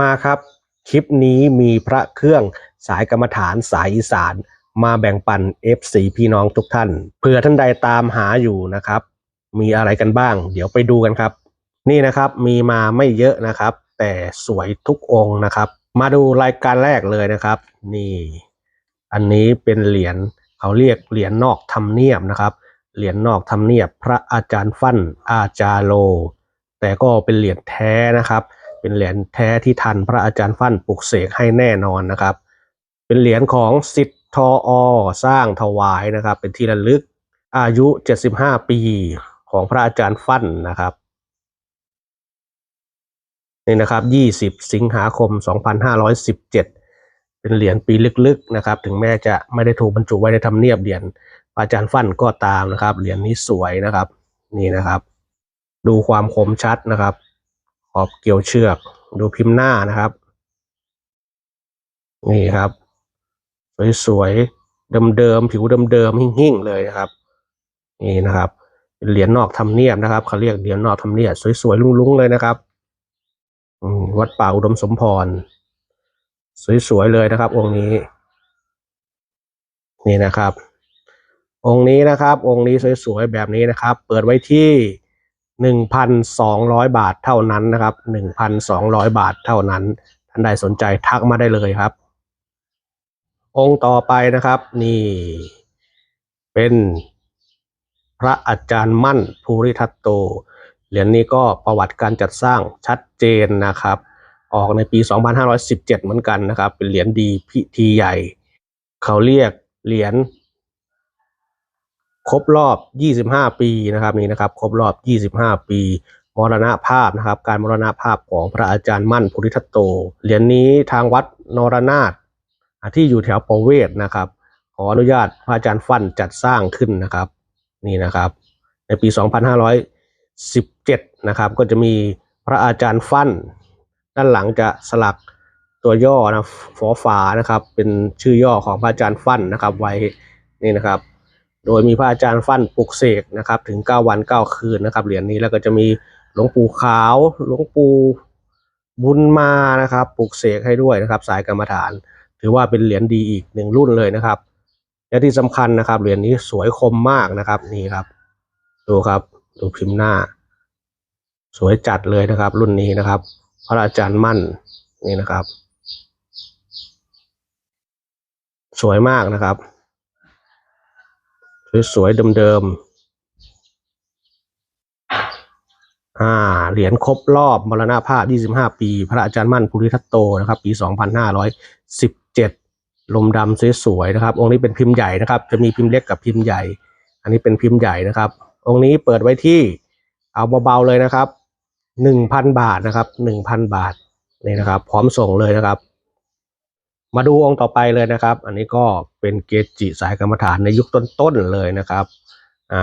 มาครับคลิปนี้มีพระเครื่องสายกรรมฐานสายอีสาน มาแบ่งปัน FC พี่น้องทุกท่านเผื่อท่านใดตามหาอยู่นะครับ มีอะไรกันบ้าง เดี๋ยวไปดูกันครับ นี่นะครับมีมาไม่เยอะนะครับ แต่สวยทุกองค์นะครับ มาดูรายการแรกเลยนะครับ นี่ อันนี้เป็นเหรียญเขาเรียกเหรียญนอกทำเนียบนะครับ เหรียญนอกทำเนียบพระอาจารย์ฟั่นอาจารโล แต่ก็เป็นเหรียญแท้นะครับ เป็นเหรียญแท้ที่ทันพระอาจารย์ฟั่นปลุกเสกให้แน่นอนนะครับ เป็นเหรียญของสิทธทออสร้างถวายนะครับ เป็นที่ระลึกอายุ 75 ปีของพระอาจารย์ฟั่นนะครับนี่นะครับ 20 สิงหาคม 2517 เป็นเหรียญปีลึกๆนะครับ ถึงแม้จะไม่ได้ถูกบรรจุไว้ในธรรมเนียบเหรียญพระอาจารย์ฟั่นก็ตามนะครับ เหรียญนี้สวยนะครับ นี่นะครับ ดูความคมชัดนะครับ ขอบเกี่ยวเชือก ดูพิมพ์หน้านะครับ นี่ครับ สวยๆเดิมๆผิวเดิมๆหิ่งๆเลยนะครับ นี่นะครับเหรียญนอกทำเนียบนะครับเขาเรียกเหรียญนอกทำเนียบสวยๆลุ้งๆเลยนะครับวัดป่าอุดมสมพร สวยๆเลยนะครับ องค์นี้ นี่นะครับ องค์นี้นะครับ องค์นี้สวยๆแบบนี้นะครับ เปิดไว้ที่ หนึ่งพันสองร้อยบาทเท่านั้นนะครับหนึ่งพันสองร้อยบาทเท่านั้น ท่านใดสนใจทักมาได้เลยครับ องค์ต่อไปนะครับ นี่ เป็นพระอาจารย์มั่นภูริทัตโต เหรียญนี้ก็ประวัติการจัดสร้างชัดเจนนะครับ ออกในปี 2517 เหมือนกันนะครับ เป็นเหรียญดีพิธีใหญ่ เขาเรียกเหรียญ ครบรอบ 25 ปีนะครับนี่นะครับครบรอบ 25 ปีมรณภาพนะครับการมรณภาพของพระอาจารย์มั่นภูริทัตโตเหรียญนี้ทางวัดนรนาถที่อยู่แถวประเวศนะครับ ขออนุญาตพระอาจารย์ฟั่นจัดสร้างขึ้นนะครับนี่นะครับ ในปี 2517 นะครับ ก็จะมีพระอาจารย์ฟั่น ด้านหลังจะสลักตัวย่อนะฟอฝานะครับ เป็นชื่อย่อของพระอาจารย์ฟั่นนะครับไว้นี่นะครับ โดยมีพระอาจารย์ฟั่นปลุกเสกนะครับถึง 9 วัน 9 คืนนะครับเหรียญนี้แล้วก็จะมีหลวงปู่ขาว หลวงปู่บุญมานะครับปลุกเสกให้ด้วยนะครับ สายกรรมฐาน ถือว่าเป็นเหรียญดีอีกหนึ่งรุ่นเลยนะครับและที่สำคัญนะครับเหรียญนี้สวยคมมากนะครับนี่ครับ ดูครับดูพิมพ์หน้า สวยจัดเลยนะครับ รุ่นนี้นะครับ พระอาจารย์มั่นนี่นะครับ สวยมากนะครับ สวยๆเดิมๆอ่าเหรียญครบรอบมรณภาพ 25 ปี พระอาจารย์มั่นภูริทัตโตนะครับ ปี 2517 ลมดำสวยๆนะครับ องค์นี้เป็นพิมพ์ใหญ่นะครับ จะมีพิมพ์เล็กกับพิมพ์ใหญ่ อันนี้เป็นพิมพ์ใหญ่นะครับ องค์นี้เปิดไว้ที่เอาเบาๆเลยนะครับ 1,000 บาทนะครับ 1,000 บาทนี่นะครับ พร้อมส่งเลยนะครับ มาดูองค์ต่อไปเลยนะครับ อันนี้ก็เป็นเกจิสายกรรมฐานในยุคต้นๆเลยนะครับ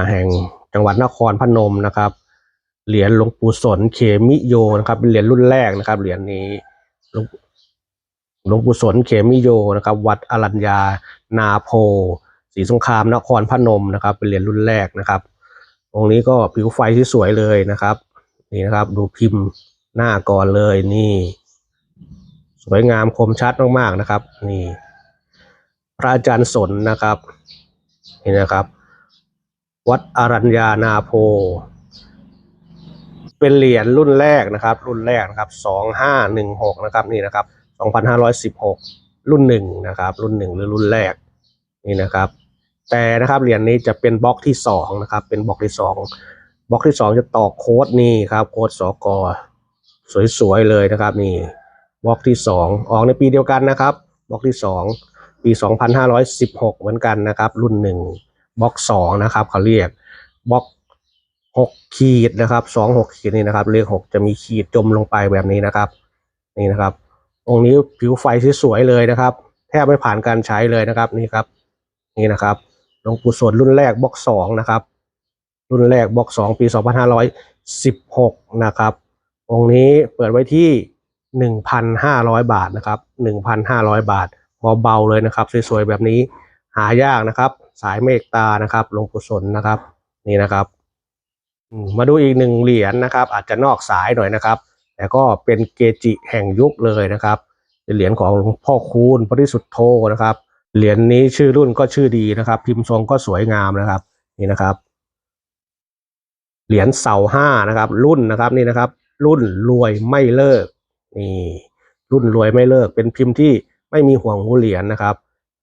แห่งจังหวัดนครพนมนะครับ เหรียญหลวงปู่สนเขมิโยนะครับ เป็นเหรียญรุ่นแรกนะครับ เหรียญนี้หลวงหลวงปู่สนเขมิโยนะครับ วัดอรัญญา นาโพศรีสงครามนครพนมนะครับ เป็นเหรียญรุ่นแรกนะครับ องค์นี้ก็ผิวไฟที่สวยเลยนะครับ นี่นะครับ ดูพิมพ์หน้าก่อนเลยนี่ สวยงามคมชัดมากๆนะครับ นี่ พระอาจารย์สนนะครับนี่นะครับ วัดอรัญญานาโพ เป็นเหรียญรุ่นแรกนะครับ รุ่นแรกนะครับสองห้าหนึ่งหกนะครับนี่นะครับสองพันห้าร้อยสิบหกรุ่นหนึ่งนะครับ รุ่นหนึ่งหรือรุ่นแรกนี่นะครับ แต่นะครับเหรียญนี้จะเป็นบล็อกที่สองนะครับ เป็นบล็อกที่สองบล็อกที่สองจะต่อโค้ดนี่ครับ โค้ดสกสวยๆเลยนะครับนี่ บล็อกที่สองออกในปีเดียวกันนะครับบล็อกที่สองปีสองพันห้าร้อยสิบหกเหมือนกันนะครับ รุ่นหนึ่งบล็อกสองนะครับเขาเรียกบล็อกหกขีดนะครับสองหกขีดนี่นะครับเลขหกจะมีขีดจมลงไปแบบนี้นะครับ นี่นะครับ องค์นี้ผิวไฟสวยๆเลยนะครับ แทบไม่ผ่านการใช้เลยนะครับนี่ครับ นี่นะครับหลวงปู่สวดรุ่นแรกบล็อกสองนะครับ รุ่นแรกบล็อกสองปีสองพันห้าร้อยสิบหกนะครับ องค์นี้เปิดไว้ที่ หนึ่งพันห้าร้อยบาทนะครับหนึ่งพันห้าร้อยบาทเบาเลยนะครับ สวยๆแบบนี้หายากนะครับ สายเมตตานะครับหลวงปู่สนนะครับ นี่นะครับมาดูอีกหนึ่งเหรียญนะครับ อาจจะนอกสายหน่อยนะครับ แต่ก็เป็นเกจิแห่งยุคเลยนะครับเป็นเหรียญของหลวงพ่อคูณปริสุทธโธนะครับ เหรียญนี้ชื่อรุ่นก็ชื่อดีนะครับ พิมพ์ทรงก็สวยงามนะครับ นี่นะครับ เหรียญเสาห้านะครับ รุ่นนะครับนี่นะครับ รุ่นรวยไม่เลิก นี่รุ่นรวยไม่เลิกเป็นพิมพ์ที่ไม่มีห่วงหูเหรียญนะครับ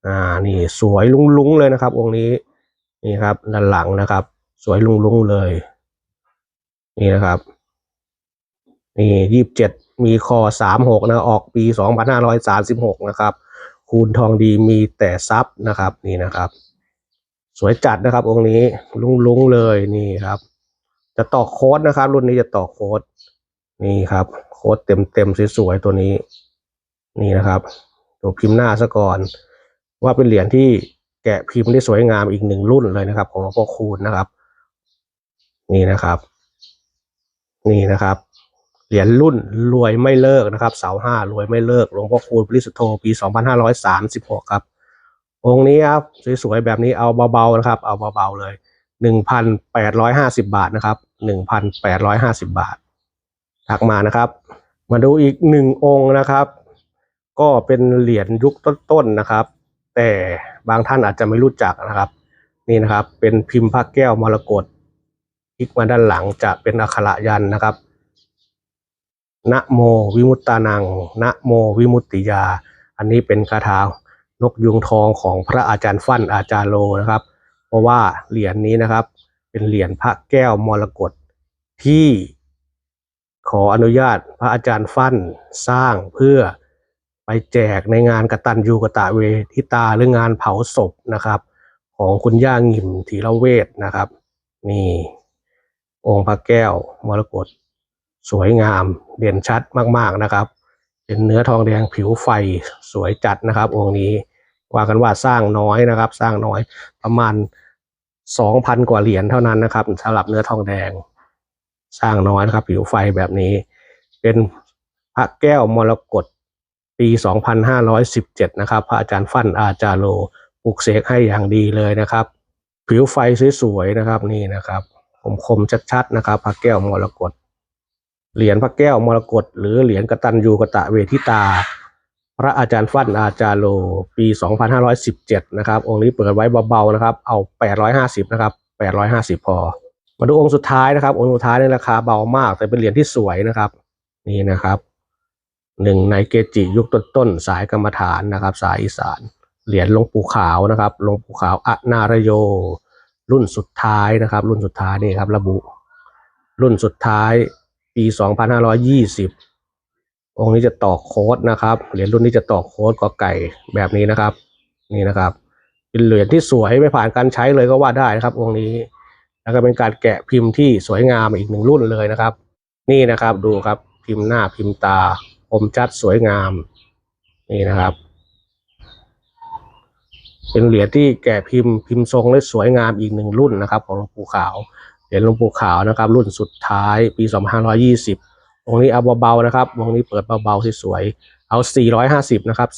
อ่านี่สวยลุ้งๆเลยนะครับองค์นี้นี่ครับด้านหลังนะครับ สวยลุ้งๆเลย นี่นะครับนี่ยี่สิบเจ็ดมีคอสามหกนะออกปีสองพันห้าร้อยสามสิบหกนะครับ คูณทองดีมีแต่ทรัพย์นะครับนี่นะครับ สวยจัดนะครับองค์นี้ลุ้งๆเลยนี่ครับ จะต่อโค้ดนะครับ รุ่นนี้จะต่อโค้ดนี่ครับ ค้ดเต็มเต็มๆสวยๆตัวนี้ นี่นะครับตัวพิมพ์หน้าซะก่อน ว่าเป็นเหรียญที่แกะพิมพ์ได้สวยงามอีกหนึ่งรุ่นเลยนะครับ ของหลวงพ่อคูณนะครับ นี่นะครับ นี่นะครับเหรียญรุ่นรวยไม่เลิกนะครับ เสาห้ารวยไม่เลิกหลวงพ่อคูณปริสุทธโธปี 2536 ครับ องค์นี้ครับสวยๆแบบนี้เอาเบาๆนะครับ เอาเบาๆเลย 1,850 บาทนะครับ 1,850 บาท ทักมานะครับ มาดูอีกหนึ่งองค์นะครับ ก็เป็นเหรียญยุคต้นๆนะครับ แต่บางท่านอาจจะไม่รู้จักนะครับ นี่นะครับเป็นพิมพ์พระแก้วมรกตพลิกมาด้านหลังจะเป็นอักขระยันนะครับนะโมวิมุตตานังนะโมวิมุตติยา อันนี้เป็นคาถานกยุงทองของพระอาจารย์ฟั่นอาจารย์โลนะครับ เพราะว่าเหรียญนี้นะครับ เป็นเหรียญพระแก้วมรกตที่ ขออนุญาตพระอาจารย์ฟั่นสร้างเพื่อไปแจกในงานกตัญญูกตะเวทิตาหรืองานเผาศพนะครับ ของคุณย่างิมธีระเวทนะครับ นี่ องค์พระแก้วมรกตสวยงามเด่นชัดมากๆนะครับ เป็นเนื้อทองแดงผิวไฟสวยจัดนะครับ องค์นี้ว่ากันว่าสร้างน้อยนะครับ สร้างน้อยประมาณสองพันกว่าเหรียญเท่านั้นนะครับสำหรับเนื้อทองแดง สร้างน้อยนะครับ ผิวไฟแบบนี้ เป็นพระแก้วมรกตปี 2517 นะครับ พระอาจารย์ฟั่นอาจารย์โลปลุกเสกให้อย่างดีเลยนะครับ ผิวไฟสวยๆนะครับนี่นะครับคมๆชัดๆนะครับ พระแก้วมรกตเหรียญพระแก้วมรกตหรือเหรียญกตัญญูกตะเวทิตา พระอาจารย์ฟั่นอาจารย์โล ปี 2517 นะครับ องค์นี้เปิดไว้เบาๆนะครับ เอา 850 นะครับ 850 พอ มาดูองค์สุดท้ายนะครับองค์สุดท้ายในราคาเบามาก แต่เป็นเหรียญที่สวยนะครับ นี่นะครับหนึ่งในเกจิยุคต้นๆสายกรรมฐานนะครับ สายอีสาน เหรียญลงปูขาวนะครับลงปูขาวอนารโย รุ่นสุดท้ายนะครับ รุ่นสุดท้ายนี่ครับ ระบุ รุ่นสุดท้ายปี 2520 องค์นี้จะต่อโค้ดนะครับ เหรียญรุ่นนี้จะต่อโค้ดกอไก่แบบนี้นะครับ นี่นะครับ เป็นเหรียญที่สวยไม่ผ่านการใช้เลยก็ว่าได้นะครับ องค์นี้ แล้วก็เป็นการแกะพิมพ์ที่สวยงามอีกหนึ่งรุ่นเลยนะครับ นี่นะครับดูครับพิมพ์หน้าพิมพ์ตาคมชัดสวยงาม นี่นะครับ เป็นเหรียญที่แกะพิมพ์พิมพ์ทรงและสวยงามอีกหนึ่งรุ่นนะครับ ของหลวงปู่ขาวเหรียญหลวงปู่ขาวนะครับ รุ่นสุดท้ายปี 2520องค์นี้เอาเบาๆนะครับองค์นี้เปิดเบาๆสวยๆเอา 450 นะครับ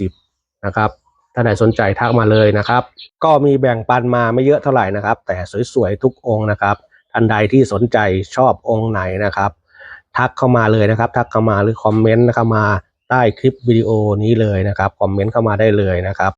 450 นะครับ ถ้าไหนสนใจทักมาเลยนะครับ ก็มีแบ่งปันมาไม่เยอะเท่าไหร่นะครับ แต่สวยๆทุกองค์นะครับท่านใดที่สนใจชอบองค์ไหนนะครับ ทักเข้ามาเลยนะครับ ทักเข้ามาหรือคอมเมนต์เข้ามาใต้คลิปวิดีโอนี้เลยนะครับคอมเมนต์เข้ามาได้เลยนะครับ